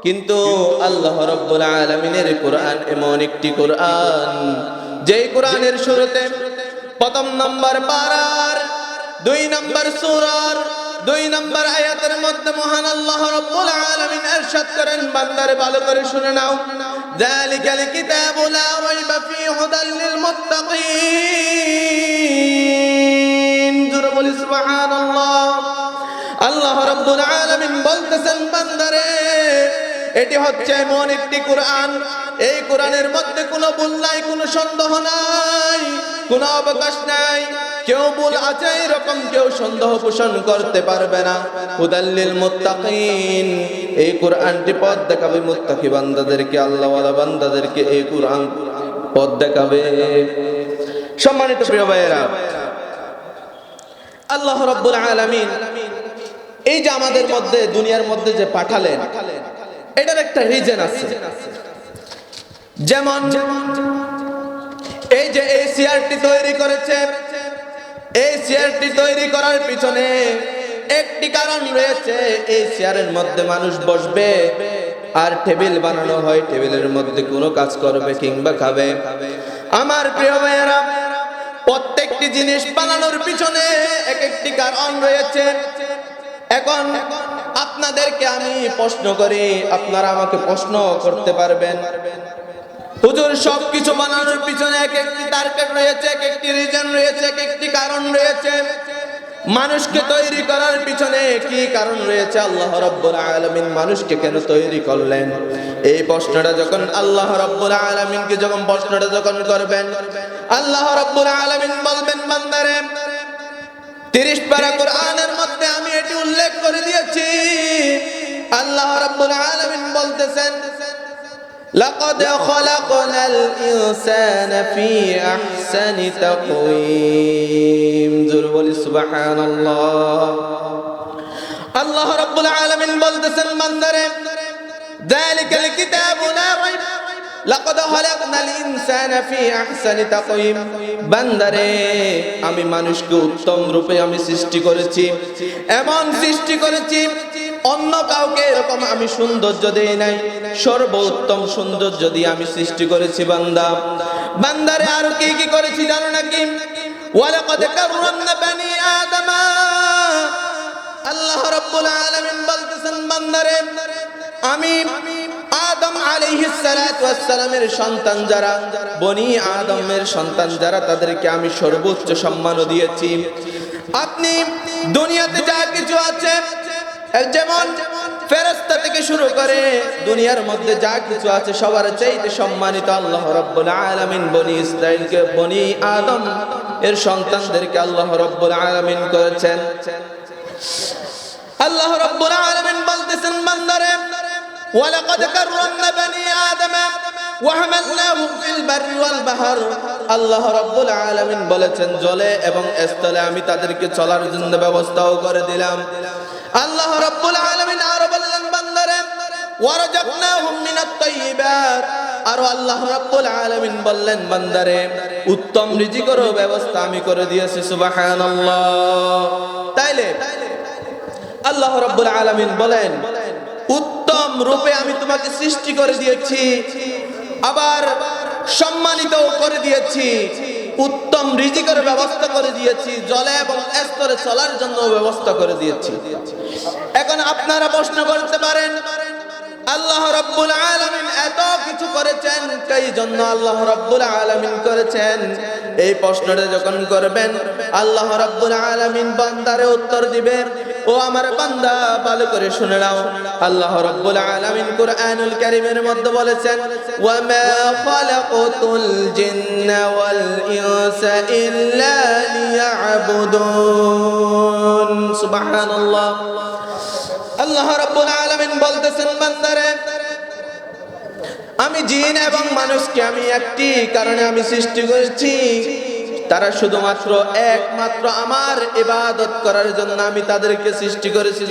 কিন্তু আল্লাহ রব্বুল আলমিনের কোরআন এমন একটি কোরআন যেই কোরআনের শুরুতে প্রথম নম্বর পারার দুই নম্বর সুরার দুই নম্বর আয়াতের মধ্যে মহান আল্লাহ রব্বুল আলামিন ارشاد করেন বান্দারে ভালো করে শুনে নাও যালিকাল কিতাবু লা রাইবা ফি হুদাল লিল মুত্তাকিন জোরে বলি সুবহানাল্লাহ আল্লাহ রাব্বুল আলামিন বলতেছেন বান্দারে এটি হচ্ছে এমন একটি কোরআন। এই কোরআনের মধ্যে কোনো ভুল নাই, কোনো সন্দেহ নাই, কোনো অবকাশ নাই। কেউ ভুল আছে, এরকম কেউ সন্দেহ পোষণ করতে পারবে না। হুদাল্লিল মুত্তাকিন। এই কোরআনটি পথ দেখাবে মুত্তাকি বান্দাদেরকে, আল্লাহওয়ালা বান্দাদেরকে এই কোরআন পথ দেখাবে। সম্মানিত প্রিয় ভাইয়েরা, আল্লাহ রাব্বুল আলামিন এই যে আমাদের মধ্যে, দুনিয়ার মধ্যে যে পাঠালেন এটার একটা রিজন আছে। যেমন, এই যে এই চেয়ারটি তৈরি করেছে, এই চেয়ারটি তৈরি করার পিছনে একটি কারণ রয়েছে, এই চেয়ারের মধ্যে মানুষ বসবে আর টেবিল বানানো হয় টেবিলের মধ্যে কোনো কাজ করবে কিংবা খাবে। আমার প্রিয় ভাইয়েরা, প্রত্যেকটি জিনিস বানানোর পিছনে এক একটি কারণ রয়েছে। এখন আপনাদেরকে আমি প্রশ্ন করি, আপনারা আমাকে প্রশ্ন করতে পারবেন? হুজুর সব কিছু বানানোর পিছনে এক একটি টার্গেট রয়েছে, এক একটি রিজন রয়েছে, এক একটি কারণ রয়েছে। মানুষকে তৈরি করার পিছনে কি কারণ রয়েছে? আল্লাহ রাব্বুল আলামিন মানুষকে কেন তৈরি করলেন? এই প্রশ্নটা যখন আল্লাহ রাব্বুল আলামিনকে যখন প্রশ্নটা যখন করবেন, আল্লাহ রাব্বুল আলামিন বলবেন, বান্দারে তিরিশ পারা কোরআনের মধ্যে আমি এটি উল্লেখ করে দিয়েছি আল্লাহ রাব্বুল আলামিন বলতেছেন لقد خلقنا الإنسان في أحسن تقويم জোর বলি সুবহান আল্লাহ রাব্বুল আলামিন বলতেছেন বান্দারে ذلك الكتاب لا ريب লাকাদ খালাকনাল ইনসানা ফি আহসানি তাকওয়িম। বান্দারে, আমি মানুষকে উত্তম রূপে আমি সৃষ্টি করেছি, এমন সৃষ্টি করেছি, অন্য কাউকে এরকম আমি সৌন্দর্য দেই নাই, সর্বোত্তম সৌন্দর্য দিয়ে আমি সৃষ্টি করেছি বান্দা। বান্দারে, আরও কি কি করেছি জানো নাকি? ওয়ালাকাদ কাররামনা বানি আদমা। আল্লাহ রাব্বুল আলামিন বলতেছেন, বান্দারে, আমি আদম আলাইহিস সালাতু ওয়াস সালামের সন্তান যারা, বনি আদমের সন্তান যারা, তাদেরকে আমি সর্বোচ্চ সম্মান দিয়েছি। আপনি দুনিয়াতে যা কিছু আছে যেমন ফেরেশতা থেকে শুরু করে দুনিয়ার মধ্যে যা কিছু আছে, সবার চাইতে সম্মানিত আল্লাহ রাব্বুল আলামিন বনি ইসরাইলকে বনি আদম এর সন্তানদেরকে আল্লাহ রাব্বুল আলামিন করেছেন। আল্লাহ রাব্বুল আলামিন বলতেছেন, বান্দারে কাররামনা বানি আদম ওয়াহামালনাহুম ফিল বাররি ওয়াল বাহর আল্লাহ রাব্বুল আলামিন বলেছেন, জলে এবং স্থলে আমি তাদেরকে চলার জন্য ব্যবস্থাও করে দিলাম। আল্লাহ রাব্বুল আলামিন আরও বললেন, বান্দারে, ওয়ারাজাকনাহুম মিনাত তাইয়্যিবাত আর আল্লাহ রাব্বুল আলামিন বললেন, বান্দারে, উত্তম রিজিকেরও ব্যবস্থা আমি করে দিয়েছি, সুবহানাল্লাহ। তাইলে, আল্লাহ রাব্বুল আলামিন বলেন রূপে আমি তোমাকে সৃষ্টি করে দিয়েছি, আবার সম্মানিত করে দিয়েছি, উত্তম রিজিকের ব্যবস্থা করে দিয়েছি, জলে এবং স্তরে চলার জন্য ব্যবস্থা করে দিয়েছি। এখন আপনারা প্রশ্ন করতে পারেন, আল্লাহ রাব্বুল আলামিন এত কিছু করেছেন এই জন্য আল্লাহ রাব্বুল আলামিন করেছেন? এই প্রশ্নটা যখন করবেন, আল্লাহ রাব্বুল আলামিন বান্দারে উত্তর দিবেন। ও আমার বান্দা, ভালো করে শুনে নাও। আল্লাহ রাব্বুল আলামিন কুরআনুল কারীমের মধ্যে বলেছেন ওয়া মা খালাকাতুল জিন্না ওয়াল ইনসা ইল্লা লিয়াবুদুন। সুবহানাল্লাহ। আল্লাহ রাব্বুল আলামিন বলতেছেন, বান্দারে, আমি জিন এবং মানুষকে আমি একটি কারণে আমি সৃষ্টি করেছি। তারা শুধুমাত্র একমাত্র আমার ইবাদত করার জন্য আমি তাদেরকে সৃষ্টি করেছি।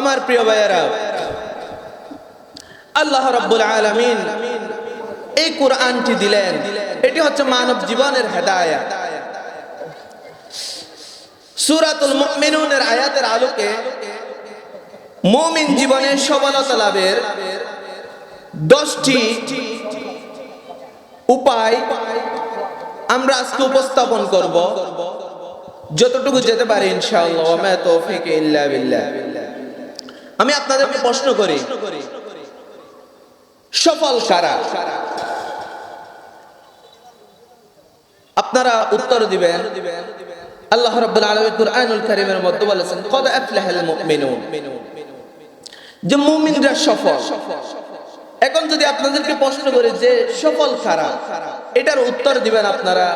আমার প্রিয় ভাইয়েরা, আল্লাহ রাব্বুল আলামিন এই কোরআনটি দিলেন। এটি হচ্ছে মানব জীবনের হেদায়েত। সূরাতুল মুমিনুনের আয়াতের আলোকে মুমিন জীবনের সফলতা লাভের দশটি উপায় আমরা আজকে উপস্থাপন করব। যতটুকু যেতে পারি ইনশাআল্লাহ ওয়া মা তৌফিক ইল্লা বিল্লাহ। আমি আপনাদেরকে প্রশ্ন করি। সফল কারা? আপনারা উত্তর দিবেন। আল্লাহ রাব্বুল আলামিন কুরআনুল কারীমের মধ্যে বলেছেন কদ আফলাহাল মুমিনুন? যে মুমিনরা সফল। এখন যদি আপনাদেরকে প্রশ্ন করি যে সফল কারা? এটার উত্তর দিবেন আপনারা।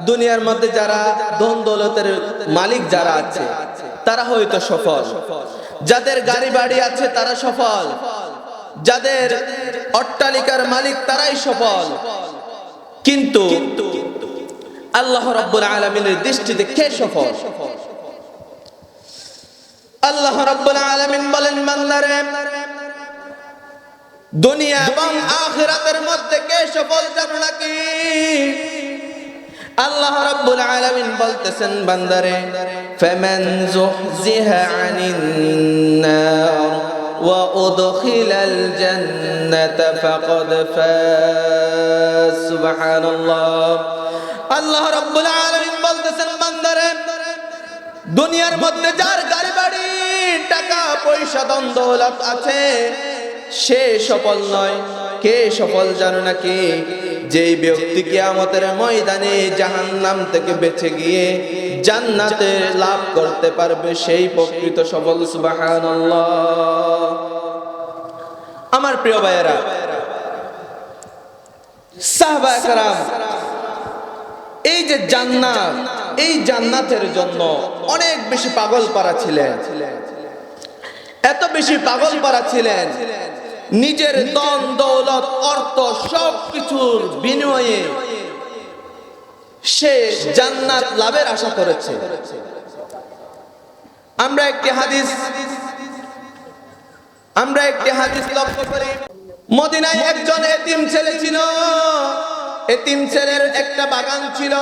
দুনিয়ার মধ্যে যারা ধন দৌলতের মালিক যারা আছে, তারা হয়তো সফল। যাদের গাড়ি বাড়ি আছে, তারা সফল। যাদের অট্টালিকার মালিক, তারাই সফল। কিন্তু আল্লাহ রাব্বুল আলামিনের দৃষ্টিতে কে সফল? আল্লাহ রাব্বুল আলামিন বলেন, বান্দারে দুনিয়া এবং আখিরাতের মধ্যে কে সফল জানো নাকি? আল্লাহ রাব্বুল আলামিন বলতেছেন, বান্দারে, ফামান যুহজিহা আনিন নার ওয়া উদখিলাল জান্নাতা ফাকাদ ফাজ। সুবহানাল্লাহ। আল্লাহ রাব্বুল আলামিন বলতেছেন, বান্দারে, দুনিয়ার মধ্যে যার গাড়ি বাড়ি টাকা পয়সা দৌলত আছে সে সফল নয়। কে সফল জানো নাকি যেই ব্যক্তি কিয়ামতের ময়দানে জাহান্নাম থেকে বেঁচে গিয়ে জান্নাতে লাভ করতে পারবে, সেই প্রকৃত সফল, সুবহানাল্লাহ। আমার প্রিয় ভাইয়েরা এই যে জান্নাত, এই জান্নাতের জন্য অনেক বেশি পাগল পারা ছিলেন। এত বেশি পাগল পারা ছিলেন। নিজের দন দৌলত অর্থ সব কিছুর বিনিময়ে সে জান্নাত লাভের আশা করেছে। আমরা একটি হাদিস আমরা একটি হাদিস লক্ষ্য করি। মদিনায় একজন এতিম ছেলে ছিল। এতিম ছেলের একটা বাগান ছিল।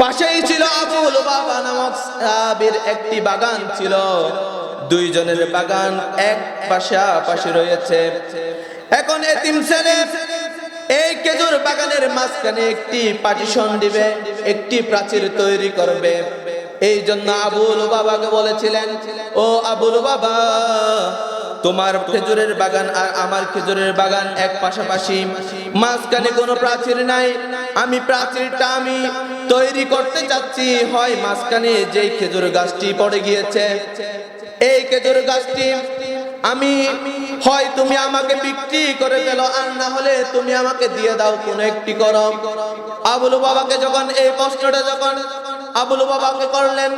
পাশেই ছিল আবুল বাবা নামক সাহাবীর একটি বাগান ছিল। দুইজনের বাগান এক পাশাপাশি রয়েছে। এখন এতিম ছেলে এই খেজুর বাগানের মাঝখানে একটি পার্টিশন দিবে, একটি প্রাচীর তৈরি করবে। এই জন্য আবুল বাবাকে বলেছিলেন, ও আবুল বাবা, তোমার খেজুরের বাগান আর আমার খেজুরের বাগান এক পাশাপাশি। মাঝখানে কোনো প্রাচীর নাই, আমি প্রাচীরটা আমি তৈরি করতে চাচ্ছি। হয় মাঝখানে যেই খেজুর গাছটি পড়ে গিয়েছে এই খেজুর গাছটি আমি, হয় তুমি আমাকে বিক্রি করে দিল, আর না হলে তুমি আমাকে দিয়ে দাও কোন একটি করম। আবুল বাবাকে যখন এই প্রশ্নটা যখন আবুল বাবাকে করলেন,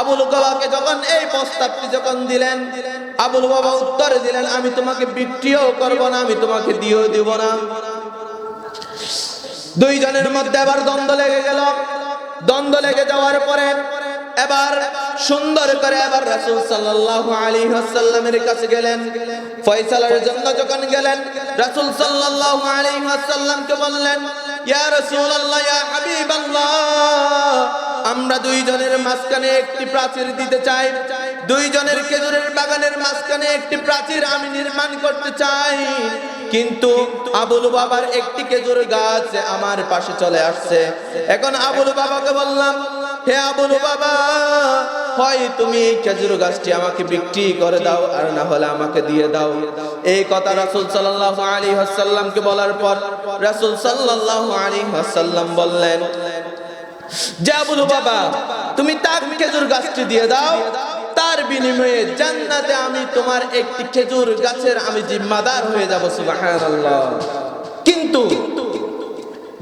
আবুল বাবাকে যখন এই প্রস্তাবটি যখন দিলেন, আবুল বাবা উত্তর দিলেন, আমি তোমাকে বিক্রিও করব না, আমি তোমাকে দিয়েও দিব না। দুইজনের মধ্যে আবার দ্বন্দ্ব লেগে গেল। দ্বন্দ্ব লেগে যাওয়ার পরে এবার সুন্দর করে এবার রাসূল সাল্লাল্লাহু আলাইহি ওয়াসাল্লামের কাছে গেলেন। ফয়সালার জন্য যখন গেলেন, রাসূল সাল্লাল্লাহু আলাইহি ওয়াসাল্লামকে বললেন, ইয়া রাসূলুল্লাহ, ইয়া হাবিবাল্লাহ, আমরা দুইজনের মাঝখানে একটি প্রাচীর দিতে চাই, দুইজনের খেজুরের বাগানের মাঝখানে একটি প্রাচীর আমি নির্মাণ করতে চাই, কিন্তু আবুল বাবার একটি খেজুর গাছ আমার পাশে চলে আসছে। এখন আবুল বাবাকে বললাম হে আবুল বাবা, হয় তুমি খেজুর গাছটি আমাকে বিক্রি করে দাও আর না হলে আমাকে দিয়ে দাও। এই কথা রাসূল সাল্লাল্লাহু আলাইহি ওয়াসাল্লামকে বলার পর রাসূল সাল্লাল্লাহু আলাইহি ওয়াসাল্লাম বললেন বাবা, তুমি তাক খেজুর গাছটি দিয়ে দাও। তার বিনিময়ে জান্নাতে আমি তোমার একটি খেজুর গাছের আমি জিম্মাদার হয়ে যাব কিন্তু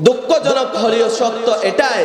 দুঃখজনক হলেও সত্য এটাই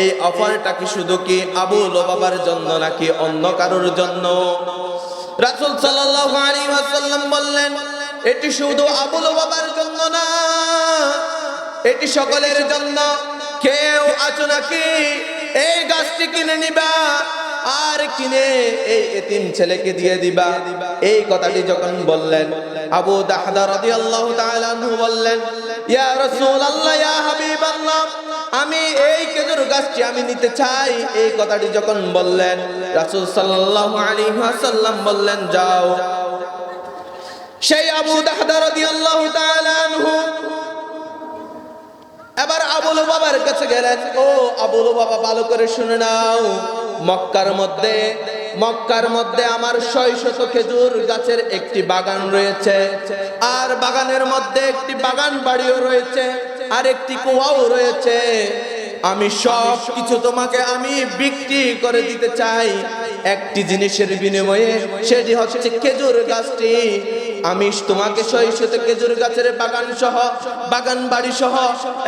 এই অফারটা কি শুধু কি আবু বাবার জন্য নাকি অন্য কারোর জন্য? রাসূল সাল্লাল্লাহু আলাইহি ওয়াসাল্লাম বললেন, এটি শুধু আবু বাবার জন্য না, এটি সকলের জন্য। কেউ আছো নাকি? এই গাছটি কিনে নিবা, আর কিনে এই এতিম ছেলেকে দিয়ে দিবা। এই কথাটি যখন বললেন, আবু দাহদা রাদিয়াল্লাহু তাআলা বললেন ইয়া রাসূলুল্লাহ, ইয়া হাবিবাল্লাহ, আমি এই খেজুর গাছটি আমি নিতে চাই। এই কথাটি যখন বললেন, রাসূল সাল্লাল্লাহু আলাইহি বললেন, যাও। সেই আবু দাহদা রাদিয়াল্লাহু তাআলা আনহু এবার আবুল বাবার কাছে গেলেন। ও আবুল বাবা ভালো করে শুনে নাও। মক্কার মধ্যে মক্কার মধ্যে আমার ছয় শত খেজুর গাছের একটি বাগান রয়েছে। আর বাগানের মধ্যে একটি বাগান বাড়িও রয়েছে, আর একটি কুয়াও রয়েছে। আমি সব কিছু তোমাকে আমি বিক্রি করে দিতে চাই। একটি জিনিসের বিনিময়ে সেটি হচ্ছে খেজুর গাছটি। আমি তোমাকে শৈশত খেজুর গাছের বাগান সহ, বাগান বাড়ি সহ,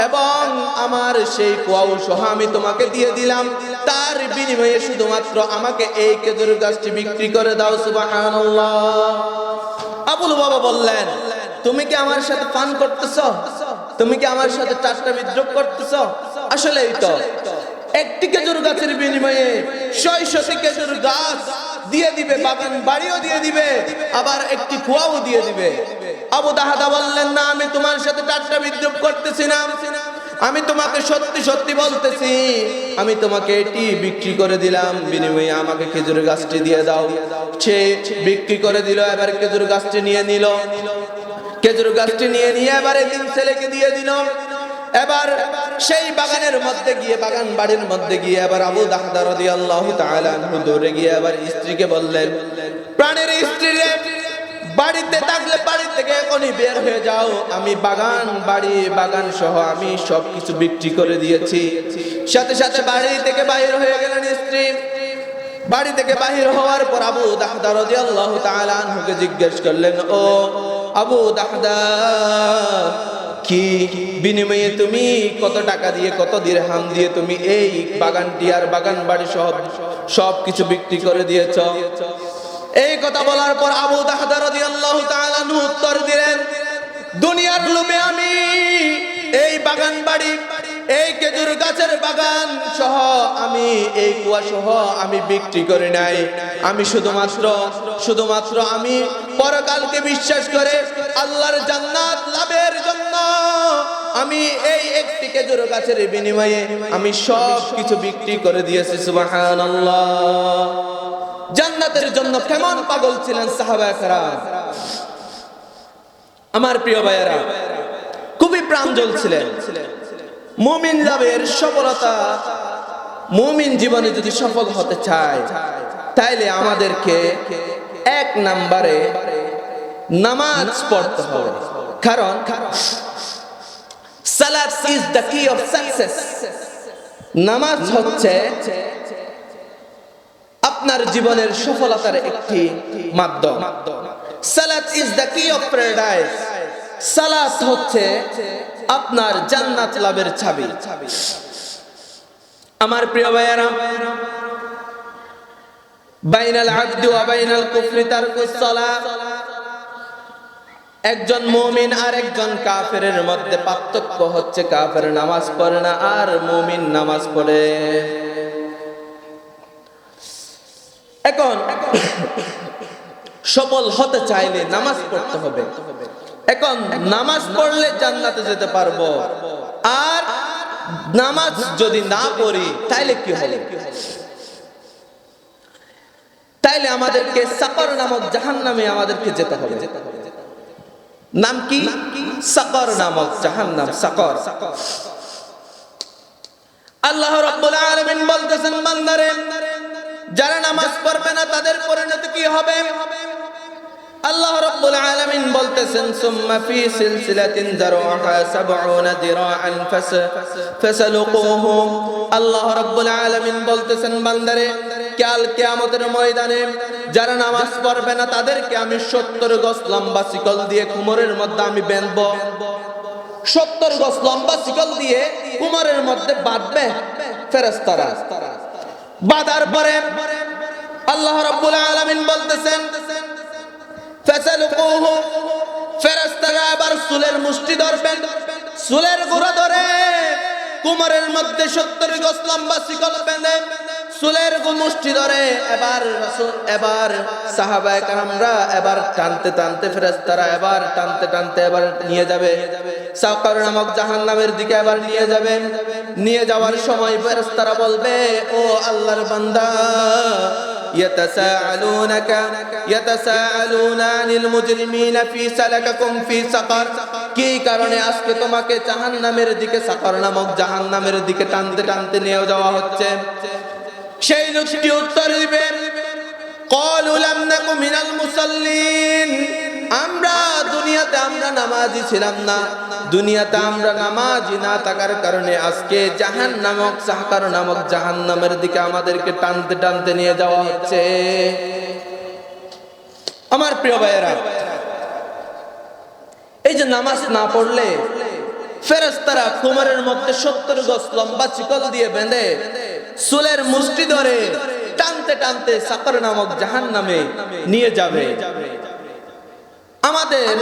এবং আমার সেই কুয়াও সহ আমি তোমাকে দিয়ে দিলাম। তার বিনিময়ে শুধুমাত্র আমাকে এই খেজুর গাছটি বিক্রি করে দাও, সুবহানাল্লাহ। আবুল বাবা বললেন, তুমি কি আমার সাথে পান করতেছ? তুমি কি আমার সাথে চারটা বিদ্রোহ করতেছ? আসলে এই তো একটি খেজুর গাছের বিনিময়ে ছয়শটি খেজুর গাছ দিয়ে দিবে, বাগান বাড়িও দিয়ে দিবে, আবার একটি কুয়াও দিয়ে দিবে। আবু দাহাদা বললেন, না, আমি তোমার সাথে চারটা বিদ্রোহ করতেছি না আমি তোমাকে সত্যি সত্যি বলতেছি, আমি তোমাকে এটি বিক্রি করে দিলাম। বিনিময়ে আমাকে খেজুর গাছটি দিয়ে দাও। সে বিক্রি করে দিল, এবার খেজুর গাছটি নিয়ে নিল। খেজুর গাছটি নিয়ে নিয়ে এবার তিন ছেলেকে দিয়ে দিল। এবার সেই বাগানের মধ্যে গিয়ে, বাগান বাড়ির মধ্যে গিয়ে এবার আবু দাহদা রাদিয়াল্লাহু তাআলা আনহু দৌড়ে গিয়ে এবার স্ত্রীকে বললেন, প্রাণের স্ত্রী বাড়িতে থাকলে বাড়ি থেকে এখনই বের হয়ে যাও। আমি বাগান, বাড়ি, বাগান সহ আমি সব কিছু বিক্রি করে দিয়েছি। সাথে সাথে বাড়ি থেকে বাহির হয়ে গেলেন স্ত্রী। বাড়ি থেকে বাহির হওয়ার পর আবু দাহদা রাদিয়াল্লাহু তাআলা আনহুকে জিজ্ঞেস করলেন, ও আবু দাহদা কি বিনিময়ে তুমি কত টাকা দিয়ে, কত দিরহাম দিয়ে তুমি এই বাগানটি আর বাগান বাড়ি সব সব কিছু বিক্রি করে দিয়েছ। এই কথা বলার পর আবু তাআলা উত্তর দিলেন, দুনিয়ার লোভে আমি এই বাগান বাড়ি এই খেজুর গাছের বাগান সহ আমি এই কুয়া সহ আমি বিক্রি করি নাই। আমি শুধুমাত্র শুধুমাত্র আমি পরকালকে বিশ্বাস করে আল্লাহর জান্নাত লাভের জন্য আমি এই একটি খেজুর গাছের বিনিময়ে আমি সব কিছু বিক্রি করে দিয়েছি, সুবহানাল্লাহ। জান্নাতের জন্য কেমন পাগল ছিলেন সাহাবা আমার প্রিয় ভাইয়েরা, খুবই প্রাঞ্জল ছিলেন। মুমিন লাভের সফলতা মুমিন জীবনে যদি সফল হতে চায়, তাইলে আমাদেরকে এক নাম্বারে নামাজ পড়তে হবে। কারণ salat is the key of success নামাজ হচ্ছে আপনার জীবনের সফলতার একটি মাধ্যম। Salat is the key of paradise সালাত হচ্ছে আপনার জান্নাত লাভের চাবি। আমার প্রিয় ভাইয়েরা, বাইনাল আবদু বাইনাল কুফরি তারকুস সালাত। একজন মুমিন আর একজন কাফেরের মধ্যে পার্থক্য হচ্ছে কাফের নামাজ পড়ে না আর মুমিন নামাজ পড়ে। এখন সফল হতে চাইলে নামাজ পড়তে হবে। এখন নামাজ পড়লে জান্নাতে যেতে পারব। আর নামাজ যদি না পড়ি, তাইলে কি হবে? তাইলে আমাদেরকে সাকর নামক জাহান নামে আমাদেরকে যেতে হবে। নাম কি? সাকর নামক জাহান নাম সাকর। আল্লাহ রাব্বুল আলামিন বলতেছেন, বান্দারে, যারা নামাজ পড়বে না, তাদের পরিণতি কি হবে? আল্লাহ রাব্বুল আলামিন বলতেছেন, সুম্মা ফি সিলসিলাতিন যারুহা 70 দিরাআন ফাসালুকুহু। আল্লাহ রাব্বুল আলামিন বলতেছেন, বান্দারে, কাল কিয়ামতের ময়দানে যারা নামাজ পড়বে না, তাদেরকে আমি 70 গজ লম্বা শিকল দিয়ে কুমরের মধ্যে আমি বেঁধবো। 70 গজ লম্বা শিকল দিয়ে কুমরের মধ্যে বাঁধবে ফেরেশতারা। বাঁধার পরে আল্লাহ রাব্বুল আলামিন বলতেছেন ফেরেশতারা আবার চুলের মুষ্টি ধরবেন। চুলের গোড়া ধরে কুমারের মধ্যে সত্তর গজ লম্বা শিকল বেঁধে চুলের মুষ্টি ধরে এবার এবার সাহাবায়ে কারামরা এবার টানতে টানতে ফেরেশতারা এবার টানতে টানতে এবার নিয়ে যাবে। সাকার নামক জাহান্নামের দিকে এবার নিয়ে যাবে। নিয়ে যাওয়ার সময় ফেরেশতারা বলবে, ও আল্লাহর বান্দা يتساءلونك يتساءلون عن المجرمين في سلككم في سقر কি কারণে আজকে তোমাকে জাহান্নামের দিকে সাকর নামক জাহান্নামের দিকে টানতে টানতে নিয়ে যাওয়া হচ্ছে সেই লোকটি উত্তর দিবে قالوا لم نك من المصلين আমরা দুনিয়াতে আমরা নামাজি ছিলাম না। দুনিয়াতে আমরা নামাজি না থাকার কারণে আজকে জাহান নামক সাহকার নামক জাহান নামের দিকে আমাদেরকে টানতে টানতে নিয়ে যাওয়া হচ্ছে। আমার প্রিয় ভাইয়েরা, এই যে নামাজ না পড়লে ফেরেস্তারা কুমারের মধ্যে সত্তর গজ লম্বা চিকল দিয়ে বেঁধে চুলের মুষ্টি ধরে টানতে টানতে সাকর নামক জাহান নামে নিয়ে যাবে। আমাদের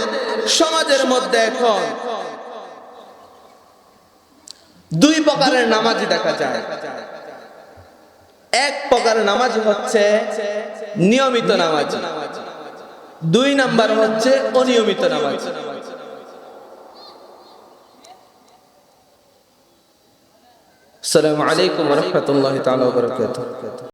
সমাজের মধ্যে এখন দুই প্রকারের নামাজি দেখা যায়। এক প্রকারের নামাজ হচ্ছে নিয়মিত নামাজ। দুই নাম্বার হচ্ছে অনিয়মিত নামাজ। আসসালামু আলাইকুম রহমতুল্লাহ তাআলা ওয়া বারাকাতুহু।